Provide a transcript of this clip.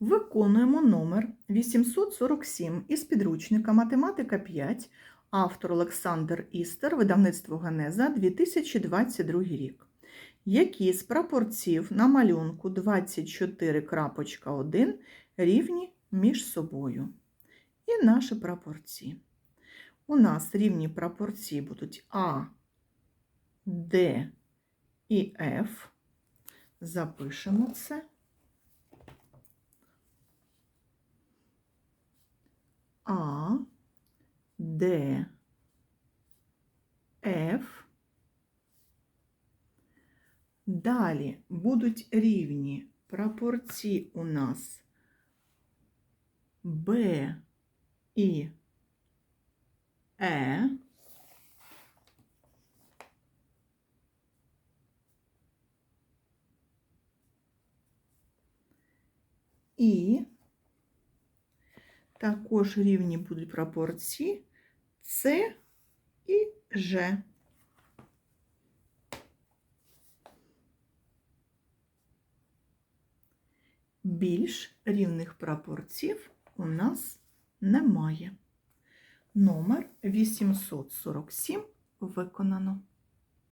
Виконуємо номер 847 із підручника Математика 5, автор Олександр Істер, видавництво Генеза, 2022 рік. Які з прапорців на малюнку 24.1 рівні між собою? І наші прапорці. У нас рівні прапорці будуть А, Д і Ф. Запишемо це. А, Д, Ф. Далі будуть рівні прапорці у нас Б і Е. І також рівні будуть пропорції С і Ж. Більш рівних прапорців у нас немає. Номер 847 виконано.